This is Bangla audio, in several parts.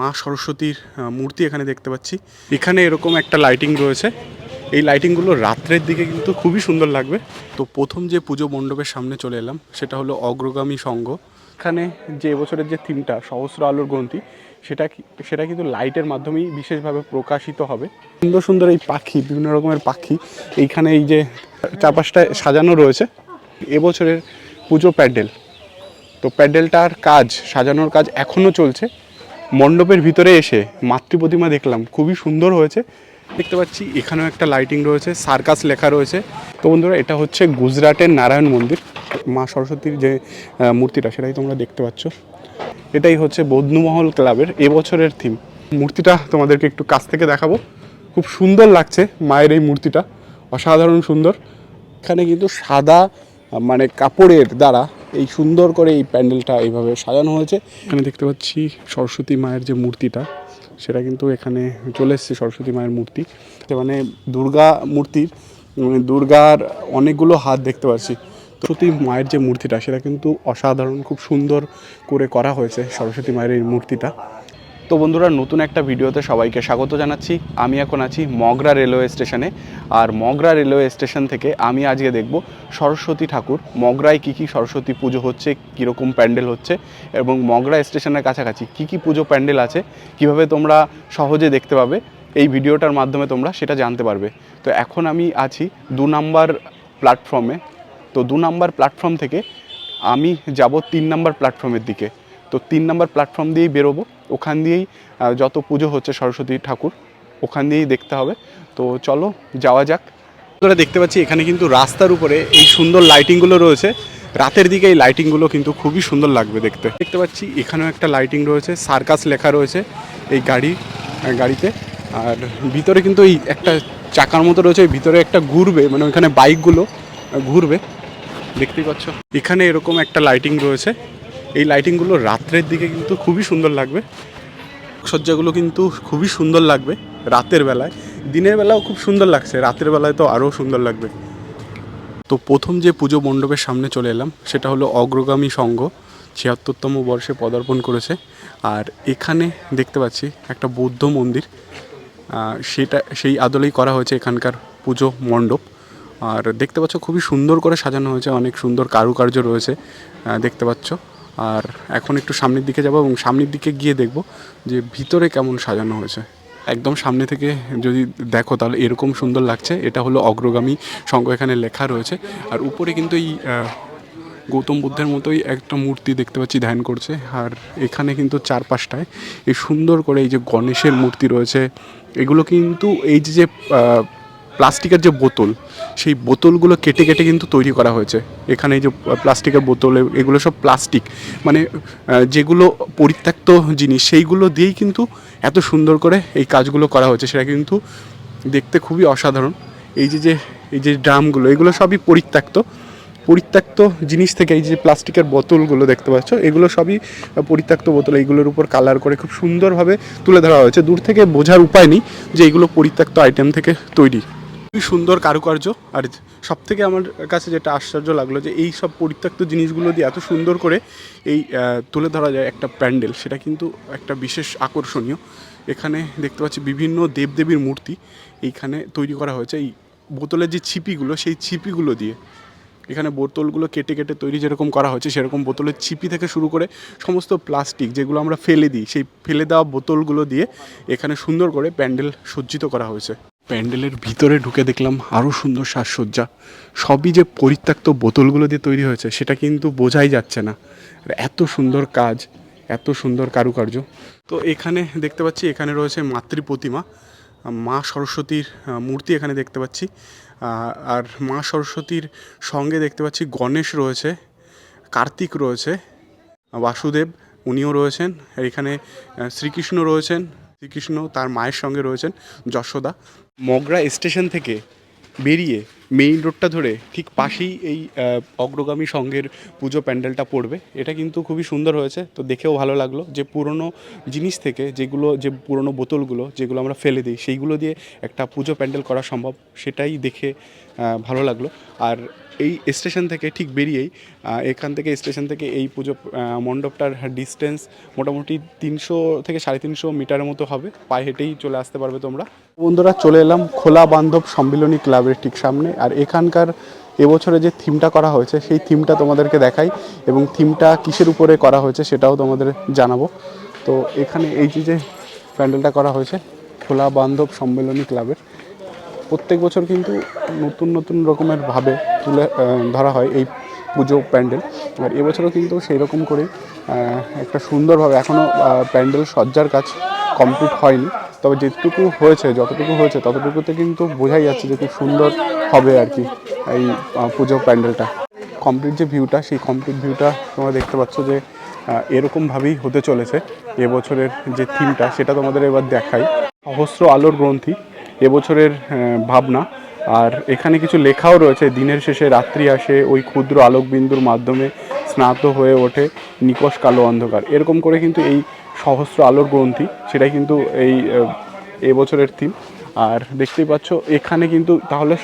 মা সরস্বতীর মূর্তি এখানে দেখতে পাচ্ছি। এখানে এরকম একটা লাইটিং রয়েছে। এই লাইটিংগুলো রাত্রের দিকে কিন্তু খুবই সুন্দর লাগবে। তো প্রথম যে পুজো মণ্ডপের সামনে চলে এলাম, সেটা হলো অগ্রগামী সংঘ। এখানে যে এবছরের যে থিমটা সহস্র আলোর গ্রন্থি, সেটা সেটা কিন্তু লাইটের মাধ্যমেই বিশেষভাবে প্রকাশিত হবে। সুন্দর সুন্দর এই পাখি, বিভিন্ন রকমের পাখি, এইখানে এই যে চারপাশটায় সাজানো রয়েছে। এবছরের পুজো প্যান্ডেল। তো প্যান্ডেলটার কাজ, সাজানোর কাজ এখনও চলছে। মণ্ডপের ভিতরে এসে মাতৃ প্রতিমা দেখলাম। খুবই সুন্দর হয়েছে। দেখতে পাচ্ছি এখানেও একটা লাইটিং রয়েছে সার্কাস লেখা রয়েছে। তো বন্ধুরা, এটা হচ্ছে গুজরাটের নারায়ণ মন্দির। মা সরস্বতীর যে মূর্তিটা, সেটাই তোমরা দেখতে পাচ্ছ। এটাই হচ্ছে বৌদ্ধমহল ক্লাবের এবছরের থিম মূর্তিটা তোমাদেরকে একটু কাছ থেকে দেখাবো। খুব সুন্দর লাগছে মায়ের এই মূর্তিটা। অসাধারণ সুন্দর। এখানে কিন্তু সাদা মানে কাপড়ের দ্বারা এই সুন্দর করে এই প্যান্ডেলটা এইভাবে সাজানো হয়েছে। এখানে দেখতে পাচ্ছি সরস্বতী মায়ের যে মূর্তিটা, সেটা কিন্তু এখানে চলে এসছে সরস্বতী মায়ের মূর্তি। মানে দুর্গা মূর্তির দুর্গার অনেকগুলো হাত দেখতে পাচ্ছি। সরস্বতী মায়ের যে মূর্তিটা, সেটা কিন্তু অসাধারণ, খুব সুন্দর করে করা হয়েছে সরস্বতী মায়ের এই মূর্তিটা। তো বন্ধুরা, নতুন একটা ভিডিওতে সবাইকে স্বাগত জানাচ্ছি। আমি এখন আছি মগরা রেলওয়ে স্টেশনে। আর মগরা রেলওয়ে স্টেশন থেকে আমি আজকে দেখব সরস্বতী ঠাকুর। মগরায় কী কী সরস্বতী পুজো হচ্ছে, কীরকম প্যান্ডেল হচ্ছে, এবং মগরা স্টেশনের কাছাকাছি কী কী পুজো প্যান্ডেল আছে, কীভাবে তোমরা সহজে দেখতে পাবে, এই ভিডিওটার মাধ্যমে তোমরা সেটা জানতে পারবে। তো এখন আমি আছি দু নাম্বার প্ল্যাটফর্মে। তো দু নাম্বার প্ল্যাটফর্ম থেকে আমি যাব তিন নাম্বার প্ল্যাটফর্মের দিকে। তো তিন নাম্বার প্ল্যাটফর্ম দিয়েই বেরোবো। ওখান দিয়েই যত পুজো হচ্ছে সরস্বতী ঠাকুর, ওখান দিয়েই দেখতে হবে। তো চলো, যাওয়া যাক। তোরা দেখতে পাচ্ছি এখানে কিন্তু রাস্তার উপরে এই সুন্দর লাইটিংগুলো রয়েছে। রাতের দিকে এই লাইটিংগুলো কিন্তু খুবই সুন্দর লাগবে দেখতে। দেখতে পাচ্ছি এখানেও একটা লাইটিং রয়েছে সার্কাস লেখা রয়েছে এই গাড়ি গাড়িতে। আর ভিতরে কিন্তু এই একটা চাকার মতো রয়েছে ভিতরে একটা ঘুরবে মানে ওইখানে বাইকগুলো ঘুরবে। দেখতেই পাচ্ছ? এখানে এরকম একটা লাইটিং রয়েছে। এই লাইটিংগুলো রাত্রের দিকে কিন্তু খুবই সুন্দর লাগবে। সজ্জাগুলো কিন্তু খুবই সুন্দর লাগবে রাতের বেলায়। দিনের বেলাও খুব সুন্দর লাগছে, রাতের বেলায় তো আরও সুন্দর লাগবে। তো প্রথম যে পুজো মণ্ডপের সামনে চলে এলাম, সেটা হলো অগ্রগামী সংঘ, ছিয়াত্তরতম বর্ষে পদার্পণ করেছে। আর এখানে দেখতে পাচ্ছি একটা বৌদ্ধ মন্দির সেটা, সেই আদলেই করা হয়েছে এখানকার পুজো মণ্ডপ। আর দেখতে পাচ্ছ খুবই সুন্দর করে সাজানো হয়েছে, অনেক সুন্দর কারুকার্য রয়েছে দেখতে পাচ্ছ। আর এখন একটু সামনের দিকে যাব এবং সামনের দিকে গিয়ে দেখব যে ভিতরে কেমন সাজানো হয়েছে। একদম সামনে থেকে যদি দেখো তাহলে এরকম সুন্দর লাগছে। এটা হলো অগ্রগামী সংঘ এখানে লেখা রয়েছে। আর উপরে কিন্তু এই গৌতম বুদ্ধের মতোই একটা মূর্তি দেখতে পাচ্ছি ধ্যান করছে। আর এখানে কিন্তু চারপাশটায় এই সুন্দর করে এই যে গণেশের মূর্তি রয়েছে। এগুলো কিন্তু এই যে প্লাস্টিকের যে বোতল, সেই বোতলগুলো কেটে কেটে কিন্তু তৈরি করা হয়েছে। এখানে যে প্লাস্টিকের বোতল, এগুলো সব প্লাস্টিক। মানে যেগুলো পরিত্যক্ত জিনিস, সেইগুলো দিয়েই কিন্তু এত সুন্দর করে এই কাজগুলো করা হয়েছে। সেটা কিন্তু দেখতে খুবই অসাধারণ। এই যে যে, এই যে ড্রামগুলো, এগুলো সবই পরিত্যক্ত। পরিত্যক্ত জিনিস থেকে এই যে প্লাস্টিকের বোতলগুলো দেখতে পাচ্ছ, এগুলো সবই পরিত্যক্ত বোতল। এইগুলোর উপর কালার করে খুব সুন্দরভাবে তুলে ধরা হয়েছে। দূর থেকে বোঝার উপায় নেই যে এগুলো পরিত্যক্ত আইটেম থেকে তৈরি। খুবই সুন্দর কারুকার্য। আর সব থেকে আমার কাছে যেটা আশ্চর্য লাগল যে এই সব পরিত্যক্ত জিনিসগুলো দিয়ে এত সুন্দর করে এই তুলে ধরা যায় একটা প্যান্ডেল। সেটা কিন্তু একটা বিশেষ আকর্ষণীয়। এখানে দেখতে পাচ্ছি বিভিন্ন দেবদেবীর মূর্তি এইখানে তৈরি করা হয়েছে। এই বোতলের যে ছিপিগুলো, সেই ছিপিগুলো দিয়ে এখানে বোতলগুলো কেটে কেটে তৈরি যেরকম করা হয়েছে, সেরকম বোতলের ছিপি থেকে শুরু করে সমস্ত প্লাস্টিক যেগুলো আমরা ফেলে দিই, সেই ফেলে দেওয়া বোতলগুলো দিয়ে এখানে সুন্দর করে প্যান্ডেল সজ্জিত করা হয়েছে। প্যান্ডেলের ভিতরে ঢুকে দেখলাম আরও সুন্দর সাজসজ্জা। সবই যে পরিত্যক্ত বোতলগুলো দিয়ে তৈরি হয়েছে, সেটা কিন্তু বোঝাই যাচ্ছে না। এত সুন্দর কাজ, এত সুন্দর কারুকার্য। তো এখানে দেখতে পাচ্ছি, এখানে রয়েছে মাতৃ প্রতিমা। মা সরস্বতীর মূর্তি এখানে দেখতে পাচ্ছি। আর মা সরস্বতীর সঙ্গে দেখতে পাচ্ছি গণেশ রয়েছে, কার্তিক রয়েছে, বাসুদেব উনিও রয়েছেন। এখানে শ্রীকৃষ্ণ রয়েছেন, শ্রীকৃষ্ণ তার মায়ের সঙ্গে রয়েছেন, যশোদা। মগরা স্টেশন থেকে বেরিয়ে মেইন রোডটা ধরে ঠিক পাশেই এই অগ্রগামী সঙ্ঘের পুজো প্যান্ডেলটা পড়বে। এটা কিন্তু খুবই সুন্দর হয়েছে, তো দেখেও ভালো লাগল যে পুরনো জিনিস থেকে যেগুলো, যে পুরনো বোতলগুলো যেগুলো আমরা ফেলে দিই, সেইগুলো দিয়ে একটা পুজো প্যান্ডেল করা সম্ভব, সেটাই দেখে ভালো লাগল। আর এই স্টেশন থেকে ঠিক বেরিয়েই এখান থেকে স্টেশন থেকে এই পুজো মণ্ডপটার ডিস্টেন্স মোটামুটি তিনশো থেকে সাড়ে তিনশো মিটারের মতো হবে। পায়ে হেঁটেই চলে আসতে পারবে তোমরা। বন্ধুরা, চলে এলাম খোলা বান্ধব সম্মিলনী ক্লাবের ঠিক সামনে। আর এখানকার এবছরে যে থিমটা করা হয়েছে, সেই থিমটা তোমাদেরকে দেখাই এবং থিমটা কিসের উপরে করা হয়েছে সেটাও তোমাদের জানাব। তো এখানে এই যে যে প্যান্ডেলটা করা হয়েছে, খোলা বান্ধব সম্মেলনী ক্লাবের প্রত্যেক বছর কিন্তু নতুন নতুন রকমের ভাবে তুলে ধরা হয় এই পুজো প্যান্ডেল। আর এবছরও কিন্তু সেই রকম আহ, একটা সুন্দরভাবে এখনও প্যান্ডেল সজ্জার কাজ কমপ্লিট হয়নি। তবে যেটুকু হয়েছে যতটুকু হয়েছে ততটুকুতে কিন্তু বোঝাই যাচ্ছে যে খুব সুন্দর হবে আর কি এই পুজো প্যান্ডেলটা। কমপ্লিট যে ভিউটা সেই কমপ্লিট ভিউটা তোমরা দেখতে পাচ্ছ যে এরকমভাবেই হতে চলেছে। এবছরের যে থিমটা সেটা তোমাদের এবার দেখাই। সহস্র আলোর গ্রন্থি এবছরের ভাবনা। আর এখানে কিছু লেখাও রয়েছে। দিনের শেষে রাত্রি আসে, ওই ক্ষুদ্র আলোকবিন্দুর মাধ্যমে স্নাত হয়ে ওঠে নিকশ কালো অন্ধকার। এরকম করে কিন্তু এই সহস্র আলোর গ্রন্থি, সেটাই কিন্তু এই এবছরের থিম আর দেখতেই পাচ্ছ, এখানে কিন্তু তাহলে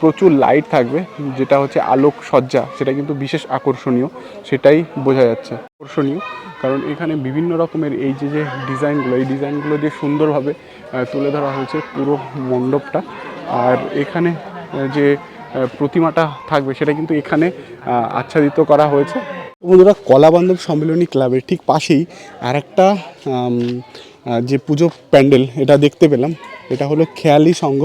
প্রচুর লাইট থাকবে, যেটা হচ্ছে আলোক সজ্জা সেটা কিন্তু বিশেষ আকর্ষণীয়, সেটাই বোঝা যাচ্ছে। আকর্ষণীয়। কারণ এখানে বিভিন্ন রকমের এই যে যে ডিজাইনগুলো, এই ডিজাইনগুলো দিয়ে সুন্দরভাবে তুলে ধরা হয়েছে পুরো মণ্ডপটা। আর এখানে যে প্রতিমাটা থাকবে সেটা কিন্তু এখানে আচ্ছাদিত করা হয়েছে। বন্ধুরা, কলাবান্ধব সম্মেলনী ক্লাবের ঠিক পাশেই আর একটা যে পুজো প্যান্ডেল, এটা দেখতে পেলাম। এটা হলো খেয়ালি সংঘ।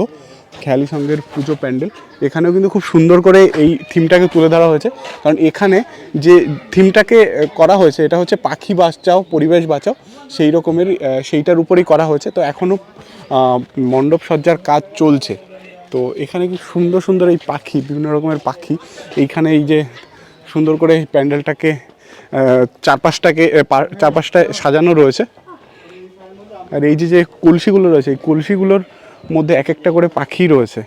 খেয়ালি সংঘের পুজো প্যান্ডেল। এখানেও কিন্তু খুব সুন্দর করে এই থিমটাকে তুলে ধরা হয়েছে। কারণ এখানে যে থিমটাকে করা হয়েছে, এটা হচ্ছে পাখি বাঁচাও, পরিবেশ বাঁচাও, সেই রকমের সেইটার উপরেই করা হয়েছে। তো এখনও মণ্ডপ সজ্জার কাজ চলছে। তো এখানে কি সুন্দর সুন্দর এই পাখি, বিভিন্ন রকমের পাখি, এইখানে এই যে সুন্দর করে এই প্যান্ডেলটাকে চারপাশটাকে চারপাশটায় সাজানো রয়েছে। আর এই যে যে কলসিগুলো রয়েছে, এই কলসিগুলোর মধ্যে এক একটা করে পাখি রয়েছে।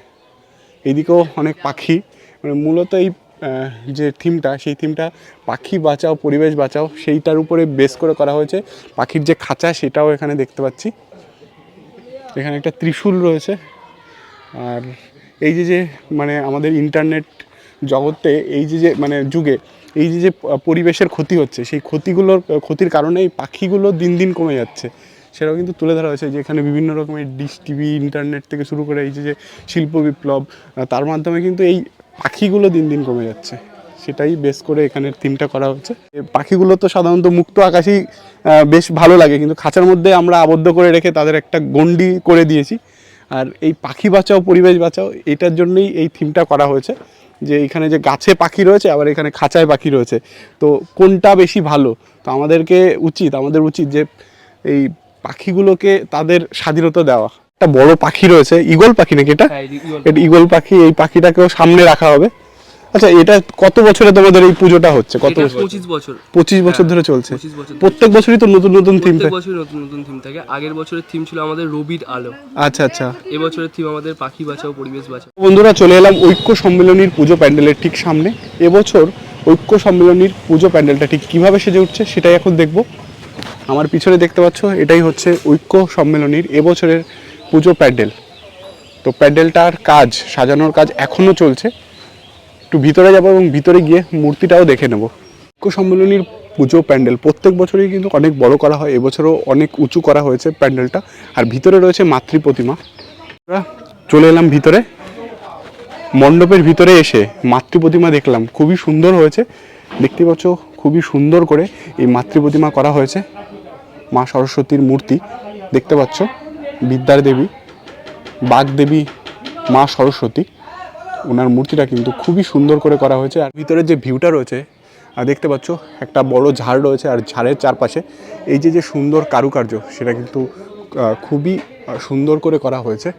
এইদিকেও অনেক পাখি। মানে মূলত এই যে থিমটা, সেই থিমটা পাখি বাঁচাও, পরিবেশ বাঁচাও, সেইটার উপরে বেস করে করা হয়েছে। পাখির যে খাঁচা, সেটাও এখানে দেখতে পাচ্ছি। এখানে একটা ত্রিশূল রয়েছে। আর এই যে যে মানে আমাদের ইন্টারনেট জগতে এই যে যে মানে যুগে এই যে যে পরিবেশের ক্ষতি হচ্ছে, সেই ক্ষতিগুলোর, ক্ষতির কারণে এই পাখিগুলো দিন দিন কমে যাচ্ছে। সেটাও কিন্তু তুলে ধরা হয়েছে যে এখানে বিভিন্ন রকমের ডিশ, টিভি ইন্টারনেট থেকে শুরু করে এই যে শিল্প বিপ্লব তার মাধ্যমে কিন্তু এই পাখিগুলো দিন দিন কমে যাচ্ছে। সেটাই বেশ করে এখানের থিমটা করা হচ্ছে। পাখিগুলো তো সাধারণত মুক্ত আকাশেই বেশ ভালো লাগে, কিন্তু খাঁচার মধ্যে আমরা আবদ্ধ করে রেখে তাদের একটা গণ্ডি করে দিয়েছি। আর এই পাখি বাঁচাও, পরিবেশ বাঁচাও, এটার জন্যই এই থিমটা করা হয়েছে। যে এখানে যে গাছে পাখি রয়েছে, আবার এখানে খাঁচায় পাখি রয়েছে। তো কোনটা বেশি ভালো? তো আমাদেরকে উচিত, আমাদের উচিত যে এই পাখিগুলোকে তাদের স্বাধীনতা দেওয়া। একটা বড় পাখি রয়েছে ইগল পাখি নাকি এটা? হ্যাঁ, এটা ইগল পাখি এই পাখিটাকেও সামনে রাখা হবে। আচ্ছা এটা কত বছরে তোমাদের এই পুজোটা হচ্ছে? কত বছর? পঁচিশ বছর। পঁচিশ বছর ধরে চলছে। 25। প্রত্যেক বছরই তো নতুন নতুন থিম প্রত্যেক বছর নতুন নতুন থিম থাকে। আগের বছরের থিম ছিল আমাদের রবির আলো। আচ্ছা আচ্ছা। এবছরের থিম আমাদের পাখি বাঁচাও পরিবেশ বাঁচাও। বন্ধুরা চলে এলাম ঐক্য সম্মেলনীর পুজো প্যান্ডেলের ঠিক সামনে। এবছর ঐক্য সম্মেলনীর পুজো প্যান্ডেলটা ঠিক কীভাবে সেজে উঠছে সেটাই এখন দেখব। আমার পিছনে দেখতে পাচ্ছ, এটাই হচ্ছে ঐক্য সম্মেলনীর এবছরের পুজো প্যান্ডেল তো প্যান্ডেলটার কাজ, সাজানোর কাজ এখনও চলছে। একটু ভিতরে যাব এবং ভিতরে গিয়ে মূর্তিটাও দেখে নেব। ঐক্য সম্মেলনীর পুজো প্যান্ডেল প্রত্যেক বছরই কিন্তু অনেক বড় করা হয়, এবছরও অনেক উঁচু করা হয়েছে প্যান্ডেলটা। আর ভিতরে রয়েছে মাতৃ প্রতিমা। চলে এলাম ভিতরে। মণ্ডপের ভিতরে এসে মাতৃ প্রতিমা দেখলাম। খুবই সুন্দর হয়েছে। দেখতে পাচ্ছ খুবই সুন্দর করে এই মাতৃ প্রতিমা করা হয়েছে। মা সরস্বতীর মূর্তি দেখতে পাচ্ছ, বিদ্যার দেবী বাগদেবী মা সরস্বতী ওনার মূর্তিটা কিন্তু খুবই সুন্দর করে করা হয়েছে। আর ভিতরে যে ভিউটা রয়েছে আর দেখতে পাচ্ছ, একটা বড় ঝাড় রয়েছে আর ঝাড়ের চারপাশে এই যে যে সুন্দর কারুকার্য, সেটা কিন্তু খুবই সুন্দর করে করা হয়েছে।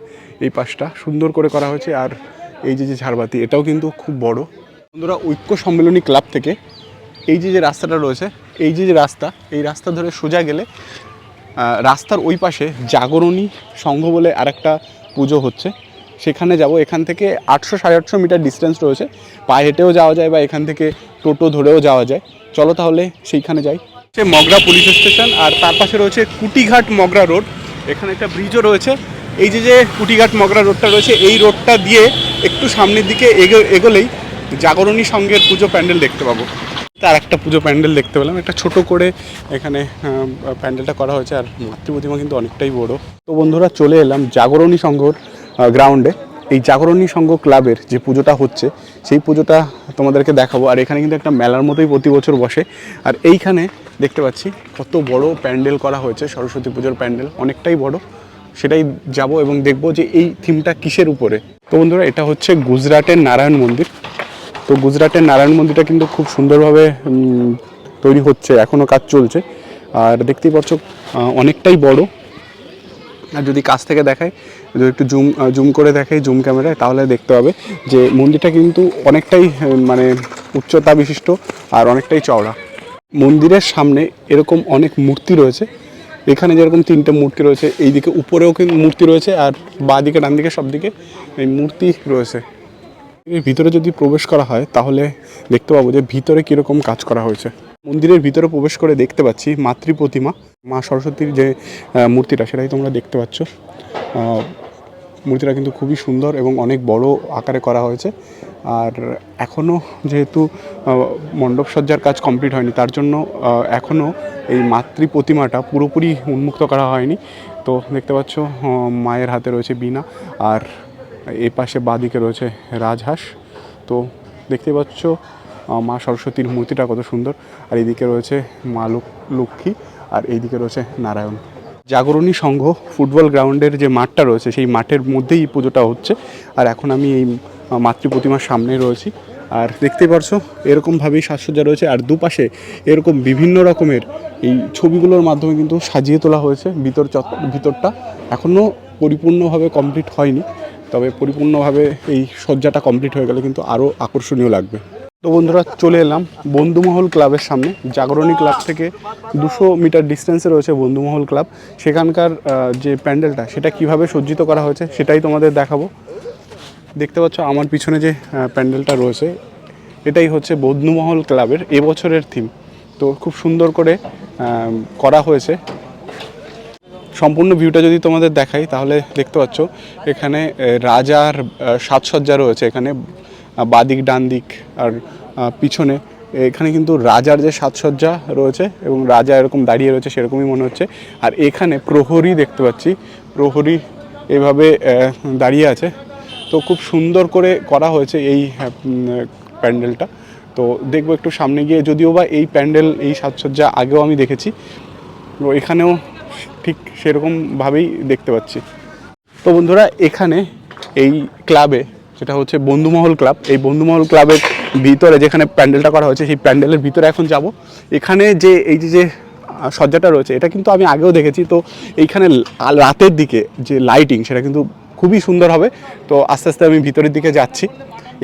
এই পাশটা সুন্দর করে করা হয়েছে আর এই যে যে ঝাড়বাতি, এটাও কিন্তু খুব বড়। বন্ধুরা, ঐক্য সম্মেলনী ক্লাব থেকে এই যে যে রাস্তাটা রয়েছে, এই যে যে রাস্তা, এই রাস্তা ধরে সোজা গেলে রাস্তার ওই পাশে জাগরণী সংঘ বলে আরেকটা পুজো হচ্ছে। সেখানে যাব। এখান থেকে আটশো সাড়ে আটশো মিটার ডিস্টেন্স রয়েছে। পায়ে হেঁটেও যাওয়া যায় বা এখান থেকে টোটো ধরেও যাওয়া যায়। চলো তাহলে সেইখানে যাই। সে মগরা পুলিশ স্টেশন আর তার পাশে রয়েছে কুটিঘাট মগরা রোড এখানে একটা ব্রিজও রয়েছে। এই যে যে কুটিঘাট মগরা রোডটা রয়েছে, এই রোডটা দিয়ে একটু সামনের দিকে এগো, এগোলেই জাগরণী সঙ্গের পুজো প্যান্ডেল দেখতে পাবো। তার একটা পুজো প্যান্ডেল দেখতে পেলাম। একটা ছোট করে এখানে প্যান্ডেলটা করা হয়েছে আর মাতৃ প্রতিমা কিন্তু অনেকটাই বড়। তো বন্ধুরা চলে এলাম জাগরণী সংঘর গ্রাউন্ডে এই জাগরণী সংঘ ক্লাবের যে পুজোটা হচ্ছে, সেই পুজোটা তোমাদেরকে দেখাবো। আর এখানে কিন্তু একটা মেলার মতোই প্রতি বছর বসে। আর এইখানে দেখতে পাচ্ছি কত বড় প্যান্ডেল করা হয়েছে, সরস্বতী পুজোর প্যান্ডেল। অনেকটাই বড়। সেটাই যাব এবং দেখব যে এই থিমটা কিসের উপরে। তো বন্ধুরা, এটা হচ্ছে গুজরাটের নারায়ণ মন্দির। তো গুজরাটের নারায়ণ মন্দিরটা কিন্তু খুব সুন্দরভাবে তৈরি হচ্ছে এখনও কাজ চলছে। আর দেখতেই পাচ্ছ অনেকটাই বড়। আর যদি কাছ থেকে দেখায় যদি একটু জুম জুম করে দেখাই, জুম ক্যামেরায়, তাহলে দেখতে পাবে যে মন্দিরটা কিন্তু অনেকটাই মানে উচ্চতা বিশিষ্ট আর অনেকটাই চওড়া। মন্দিরের সামনে এরকম অনেক মূর্তি রয়েছে। এখানে যেরকম তিনটে মূর্তি রয়েছে, এইদিকে উপরেও কিন্তু মূর্তি রয়েছে আর বাঁ দিকে ডান দিকে সব দিকে এই মূর্তি রয়েছে। এর ভিতরে যদি প্রবেশ করা হয়, তাহলে দেখতে পাবো যে ভিতরে কীরকম কাজ করা হয়েছে। মন্দিরের ভিতরে প্রবেশ করে দেখতে পাচ্ছি মাতৃ প্রতিমা, মা সরস্বতীর যে মূর্তিটা, সেটাই তোমরা দেখতে পাচ্ছ। মূর্তিটা কিন্তু খুবই সুন্দর এবং অনেক বড় আকারে করা হয়েছে। আর এখনও যেহেতু মণ্ডপ সজ্জার কাজ কমপ্লিট হয়নি, তার জন্য এখনও এই মাতৃ প্রতিমাটা পুরোপুরি উন্মুক্ত করা হয়নি। তো দেখতে পাচ্ছ মায়ের হাতে রয়েছে বীণা। আর এই পাশে বাঁদিকে রয়েছে রাজহাঁস। তো দেখতে পাচ্ছ মা সরস্বতীর মূর্তিটা কত সুন্দর। আর এইদিকে রয়েছে মা লক- লক্ষ্মী, আর এইদিকে রয়েছে নারায়ণ। জাগরণী সংঘ ফুটবল গ্রাউন্ডের যে মাঠটা রয়েছে, সেই মাঠের মধ্যেই পুজোটা হচ্ছে। আর এখন আমি এই মাতৃ প্রতিমার সামনে রয়েছি। আর দেখতে পারছ এরকমভাবেই সাজসজ্জা রয়েছে। আর দুপাশে এরকম বিভিন্ন রকমের এই ছবিগুলোর মাধ্যমে কিন্তু সাজিয়ে তোলা হয়েছে ভিতর চত- ভিতরটা। এখনও পরিপূর্ণভাবে কমপ্লিট হয়নি। তবে পরিপূর্ণভাবে এই সজ্জাটা কমপ্লিট হয়ে গেলে কিন্তু আরও আকর্ষণীয় লাগবে। তো বন্ধুরা, চলে এলাম বন্ধুমহল ক্লাবের সামনে। জাগরণী ক্লাব থেকে দুশো মিটার ডিস্টেন্সে রয়েছে বন্ধুমহল ক্লাব। সেখানকার যে প্যান্ডেলটা, সেটা কীভাবে সজ্জিত করা হয়েছে সেটাই তোমাদের দেখাবো। দেখতে পাচ্ছ আমার পিছনে যে প্যান্ডেলটা রয়েছে, এটাই হচ্ছে বন্ধুমহল ক্লাবের এবছরের থিম তো খুব সুন্দর করে করা হয়েছে। সম্পূর্ণ ভিউটা যদি তোমাদের দেখাই, তাহলে দেখতে পাচ্ছ এখানে রাজার সাজসজ্জা রয়েছে এখানে বাদিক ডান দিক আর পিছনে। এখানে কিন্তু রাজার যে সাজসজ্জা রয়েছে এবং রাজা এরকম দাঁড়িয়ে রয়েছে সেরকমই মনে হচ্ছে। আর এখানে প্রহরী দেখতে পাচ্ছি। প্রহরী এভাবে দাঁড়িয়ে আছে। তো খুব সুন্দর করে করা হয়েছে এই প্যান্ডেলটা। তো দেখব একটু সামনে গিয়ে, যদিও বা এই প্যান্ডেল, এই সাজসজ্জা আগেও আমি দেখেছি। তো এখানেও ঠিক সেরকমভাবেই দেখতে পাচ্ছি। তো বন্ধুরা, এখানে এই ক্লাবে, যেটা হচ্ছে বন্ধুমহল ক্লাব, এই বন্ধুমহল ক্লাবের ভিতরে যেখানে প্যান্ডেলটা করা হয়েছে, সেই প্যান্ডেলের ভিতরে এখন যাব। এখানে যে, এই যে যে সজ্জাটা রয়েছে, এটা কিন্তু আমি আগেও দেখেছি। তো এইখানে রাতের দিকে যে লাইটিং সেটা কিন্তু খুবই সুন্দর হবে। তো আস্তে আস্তে আমি ভিতরের দিকে যাচ্ছি।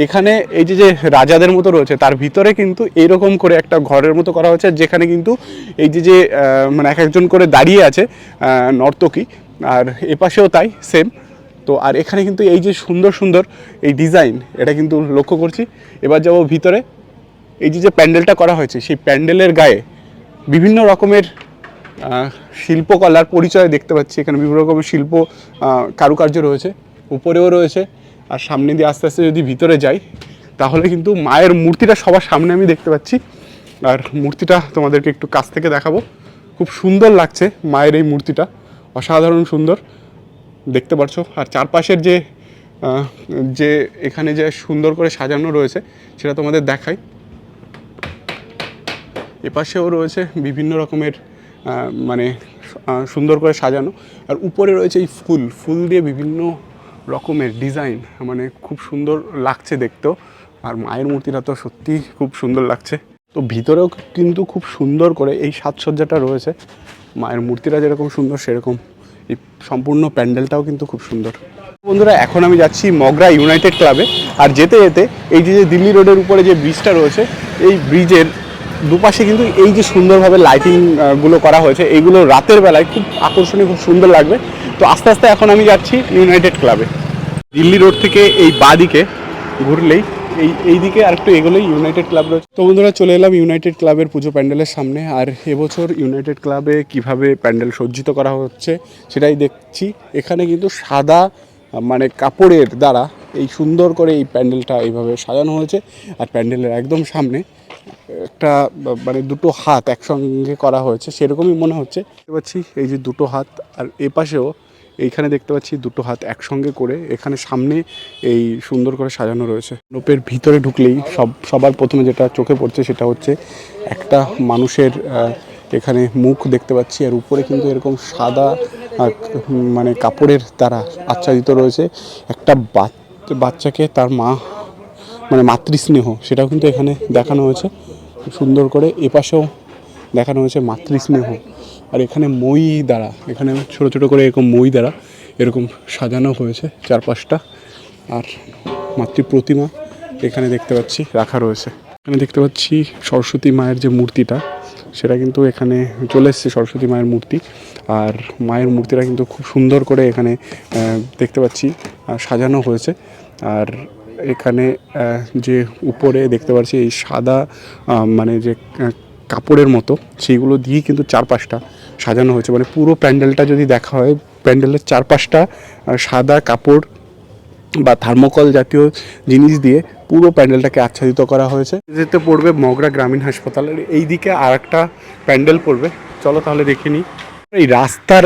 এখানে এই যে যে রাজাদের মতো রয়েছে, তার ভিতরে কিন্তু এইরকম করে একটা ঘরের মতো করা হয়েছে, যেখানে কিন্তু এই যে যে মানে এক একজন করে দাঁড়িয়ে আছে নর্তকী, আর এপাশেও তাই সেম তো আর এখানে কিন্তু এই যে সুন্দর সুন্দর এই ডিজাইন এটা কিন্তু লক্ষ্য করছি। এবার যাব ভিতরে, এই যে যে প্যান্ডেলটা করা হয়েছে, সেই প্যান্ডেলের গায়ে বিভিন্ন রকমের শিল্পকলার পরিচয় দেখতে পাচ্ছি। এখানে বিভিন্ন রকমের শিল্প কারুকার্য রয়েছে, উপরেও রয়েছে। আর সামনে দিয়ে আস্তে আস্তে যদি ভিতরে যাই, তাহলে কিন্তু মায়ের মূর্তিটা সবার সামনে আমি দেখতে পাচ্ছি। আর মূর্তিটা তোমাদেরকে একটু কাছ থেকে দেখাবো। খুব সুন্দর লাগছে মায়ের এই মূর্তিটা, অসাধারণ সুন্দর। দেখতে পারছ? আর চারপাশের যে যে এখানে যে সুন্দর করে সাজানো রয়েছে, সেটা তোমাদের দেখাই। এপাশেও রয়েছে বিভিন্ন রকমের মানে সুন্দর করে সাজানো। আর উপরে রয়েছে এই ফুল ফুল দিয়ে বিভিন্ন রকমের ডিজাইন মানে খুব সুন্দর লাগছে দেখতেও। আর মায়ের মূর্তিটা তো সত্যি খুব সুন্দর লাগছে। তো ভিতরেও কিন্তু খুব সুন্দর করে এই সাজসজ্জাটা রয়েছে। মায়ের মূর্তিটা যেরকম সুন্দর, সেরকম এই সম্পূর্ণ প্যান্ডেলটাও কিন্তু খুব সুন্দর। বন্ধুরা, এখন আমি যাচ্ছি মগরা ইউনাইটেড ক্লাবে। আর যেতে যেতে এই যে দিল্লি রোডের উপরে যে ব্রিজটা রয়েছে, এই ব্রিজের দুপাশে কিন্তু এই যে সুন্দরভাবে লাইটিংগুলো করা হয়েছে, এইগুলো রাতের বেলায় খুব আকর্ষণীয়, খুব সুন্দর লাগবে। তো আস্তে আস্তে এখন আমি যাচ্ছি ইউনাইটেড ক্লাবে দিল্লি রোড থেকে এই বাদিকে ঘুরলেই এই এই দিকে আরেকটু এগোলেই ইউনাইটেড ক্লাব রয়েছে। তো বন্ধুরা, চলে এলাম ইউনাইটেড ক্লাবের পুজো প্যান্ডেলের সামনে। আর এবছর ইউনাইটেড ক্লাবে কীভাবে প্যান্ডেল সজ্জিত করা হচ্ছে সেটাই দেখছি। এখানে কিন্তু সাদা মানে কাপড়ের দ্বারা এই সুন্দর করে এই প্যান্ডেলটা এইভাবে সাজানো হয়েছে। আর প্যান্ডেলের একদম সামনে একটা মানে দুটো হাত একসঙ্গে করা হয়েছে, সেরকমই মনে হচ্ছে। দেখতে পাচ্ছি এই যে দুটো হাত, আর এ পাশেও এইখানে দেখতে পাচ্ছি দুটো হাত একসঙ্গে করে এখানে সামনে এই সুন্দর করে সাজানো রয়েছে। মণ্ডপের ভিতরে ঢুকলেই সব, সবার প্রথমে যেটা চোখে পড়ছে সেটা হচ্ছে একটা মানুষের এখানে মুখ দেখতে পাচ্ছি, আর উপরে কিন্তু এরকম সাদা মানে কাপড়ের দ্বারা আচ্ছাদিত রয়েছে। একটা বাচ্চাকে তার মা মানে মাতৃস্নেহ, সেটাও কিন্তু এখানে দেখানো হয়েছে। সুন্দর করে এপাশেও দেখানো হয়েছে মাতৃস্নেহ। আর এখানে মই দ্বারা, এখানে ছোট ছোট করে এরকম মই দ্বারা এরকম সাজানো হয়েছে চারপাশটা। আর মাতৃ প্রতিমা এখানে দেখতে পাচ্ছি রাখা রয়েছে। এখানে দেখতে পাচ্ছি সরস্বতী মায়ের যে মূর্তিটা, সেটা কিন্তু এখানে চলে এসছে সরস্বতী মায়ের মূর্তি। আর মায়ের মূর্তিটা কিন্তু খুব সুন্দর করে এখানে দেখতে পাচ্ছি সাজানো হয়েছে। আর এখানে যে উপরে দেখতে পাচ্ছি এই সাদা মানে যে কাপড়ের মতো, সেইগুলো দিয়েই কিন্তু চারপাশটা সাজানো হয়েছে। মানে পুরো প্যান্ডেলটা যদি দেখা হয়, প্যান্ডেলের চারপাশটা সাদা কাপড় বা থার্মোকল জাতীয় জিনিস দিয়ে পুরো প্যান্ডেলটাকে আচ্ছাদিত করা হয়েছে। যেতে পড়বে মগরা গ্রামীণ হাসপাতালের এই দিকে আর একটা প্যান্ডেল পড়বে। চলো তাহলে দেখে নিই। এই রাস্তার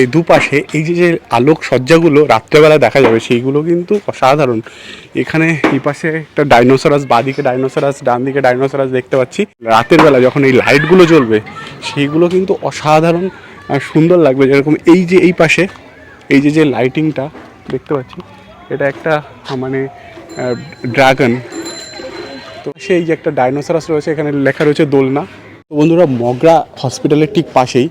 এই দুপাশে এই যে যে আলোক সজ্জাগুলো রাত্রেবেলা দেখা যাবে, সেইগুলো কিন্তু অসাধারণ। এখানে এই পাশে একটা ডাইনোসরাস, বাদিকে ডাইনোসরাস ডান দিকে ডাইনোসরাস দেখতে পাচ্ছি। রাতের বেলা যখন এই লাইটগুলো জ্বলবে, সেইগুলো কিন্তু অসাধারণ সুন্দর লাগবে। যেরকম এই যে, এই পাশে এই যে যে লাইটিংটা দেখতে পাচ্ছি, এটা একটা মানে ড্রাগন। তো সেই যে একটা ডাইনোসরাস রয়েছে, এখানে লেখা রয়েছে দোলনা। তো বন্ধুরা, মগরা হসপিটালের ঠিক পাশেই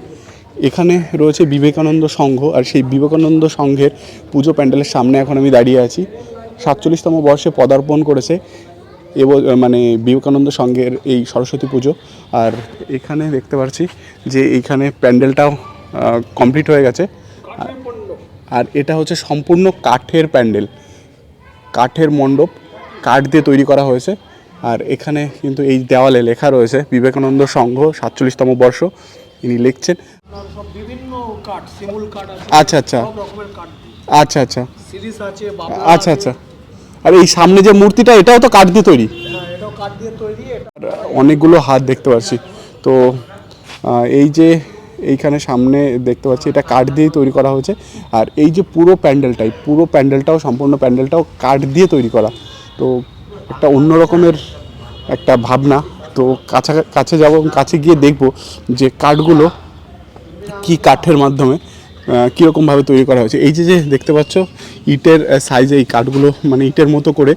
এখানে রয়েছে বিবেকানন্দ সংঘ, আর সেই বিবেকানন্দ সংঘের পুজো প্যান্ডেলের সামনে এখন আমি দাঁড়িয়ে আছি। সাতচল্লিশতম বর্ষে পদার্পণ করেছে এব মানে বিবেকানন্দ সংঘের এই সরস্বতী পুজো। আর এখানে দেখতে পাচ্ছি যে এইখানে প্যান্ডেলটাও কমপ্লিট হয়ে গেছে। আর- এটা হচ্ছে সম্পূর্ণ কাঠের প্যান্ডেল। কাঠের মণ্ডপ, কাঠ দিয়ে তৈরি করা হয়েছে। আর এখানে কিন্তু এই দেওয়ালে লেখা রয়েছে বিবেকানন্দ সংঘ, সাতচল্লিশতম বর্ষ। ইনি লিখছেন শিমুল কাঠ আছে আচ্ছা আচ্ছা। সব রকমের দিয়ে। আচ্ছা আচ্ছা। সিরিজ আছে বাবলা আচ্ছা আচ্ছা। আর এই সামনে যে মূর্তিটা এটাও তো কাঠ দিয়ে তৈরি? হ্যাঁ এটাও কাঠ দিয়ে তৈরি অনেকগুলো হাত দেখতে পাচ্ছি। তো এই যে এইখানে সামনে দেখতে পাচ্ছি এটা কাঠ দিয়েই তৈরি করা হয়েছে। আর এই যে পুরো প্যান্ডেলটাই পুরো প্যান্ডেলটাও সম্পূর্ণ প্যান্ডেলটাও কাঠ দিয়ে তৈরি করা। তো একটা অন্য রকমের একটা ভাবনা। তো কাছা কাছে যাব কাছে গিয়ে দেখব যে কাঠগুলো কি কাঠের মাধ্যমে কীরকমভাবে তৈরি করা হয়েছে। এই যে যে দেখতে পাচ্ছ, ইটের সাইজে এই কাঠগুলো মানে ইটের মতো করে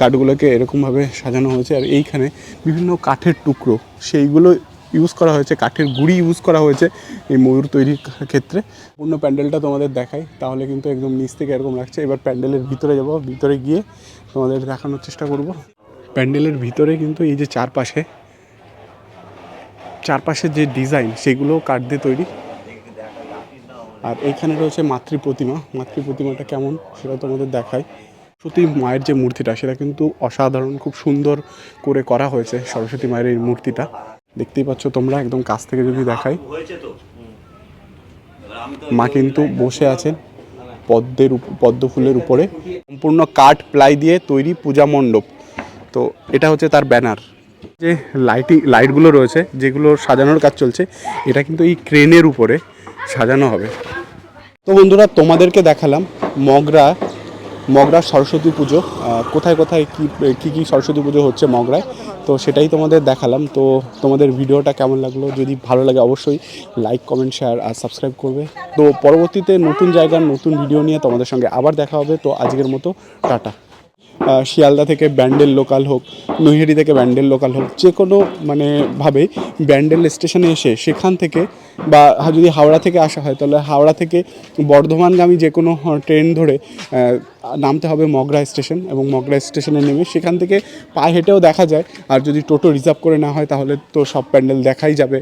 কাঠগুলোকে এরকমভাবে সাজানো হয়েছে। আর এইখানে বিভিন্ন কাঠের টুকরো, সেইগুলো ইউজ করা হয়েছে। কাঠের গুঁড়ি ইউজ করা হয়েছে এই ময়ূর তৈরির ক্ষেত্রে। পূর্ণ প্যান্ডেলটা তোমাদের দেখাই, তাহলে কিন্তু একদম নিচ থেকে এরকম লাগছে। এবার প্যান্ডেলের ভিতরে যাব, ভিতরে গিয়ে তোমাদের দেখানোর চেষ্টা করব। প্যান্ডেলের ভিতরে কিন্তু এই যে চারপাশে চারপাশের যে ডিজাইন সেগুলো কাঠ দিয়ে তৈরি। আর এইখানে রয়েছে মাতৃ প্রতিমা। মাতৃ প্রতিমাটা কেমন সেটা তোমাদের দেখায় সত্যি মায়ের যে মূর্তিটা, সেটা কিন্তু অসাধারণ, খুব সুন্দর করে করা হয়েছে সরস্বতী মায়ের এই মূর্তিটা। দেখতেই পাচ্ছ তোমরা, একদম কাছ থেকে যদি দেখাই। মা কিন্তু বসে আছেন পদ্মের পদ্ম ফুলের উপরে। সম্পূর্ণ কাঠ প্লাই দিয়ে তৈরি পূজা মণ্ডপ। তো এটা হচ্ছে তার ব্যানার। যে লাইটিং, লাইটগুলো রয়েছে, যেগুলো সাজানোর কাজ চলছে, এটা কিন্তু এই ক্রেনের উপরে। সাজানো হবে। তো বন্ধুরা, তোমাদেরকে দেখালাম মগরা মগরা সরস্বতী পুজো। কোথায় কোথায়, কী কী কী সরস্বতী পুজো হচ্ছে মগরায়? তো সেটাই তোমাদের দেখালাম। তো তোমাদের ভিডিওটা কেমন লাগল? যদি ভালো লাগে অবশ্যই লাইক কমেন্ট শেয়ার আর সাবস্ক্রাইব করবে। তো পরবর্তীতে নতুন জায়গার নতুন ভিডিও নিয়ে তোমাদের সঙ্গে আবার দেখা হবে। তো আজকের মতো, টাটা। শিয়ালদা থেকে ব্যান্ডেল লোকাল হোক, নৈহাটি থেকে ব্যান্ডেল লোকাল হোক, যে কোনো মানে ভাবে ব্যান্ডেল স্টেশনে এসে সেখান থেকে বা যদি হাওড়া থেকে আসা হয়, তাহলে হাওড়া থেকে বর্ধমানগামী যে কোনো ট্রেন ধরে নামতে হবে মগরা স্টেশন এবং মগরা স্টেশনে নেমে সেখান থেকে পায়ে হেঁটেও দেখা যায়। আর যদি টোটো রিজার্ভ করে না হয়, তাহলে তো সব প্যান্ডেল দেখাই যাবে।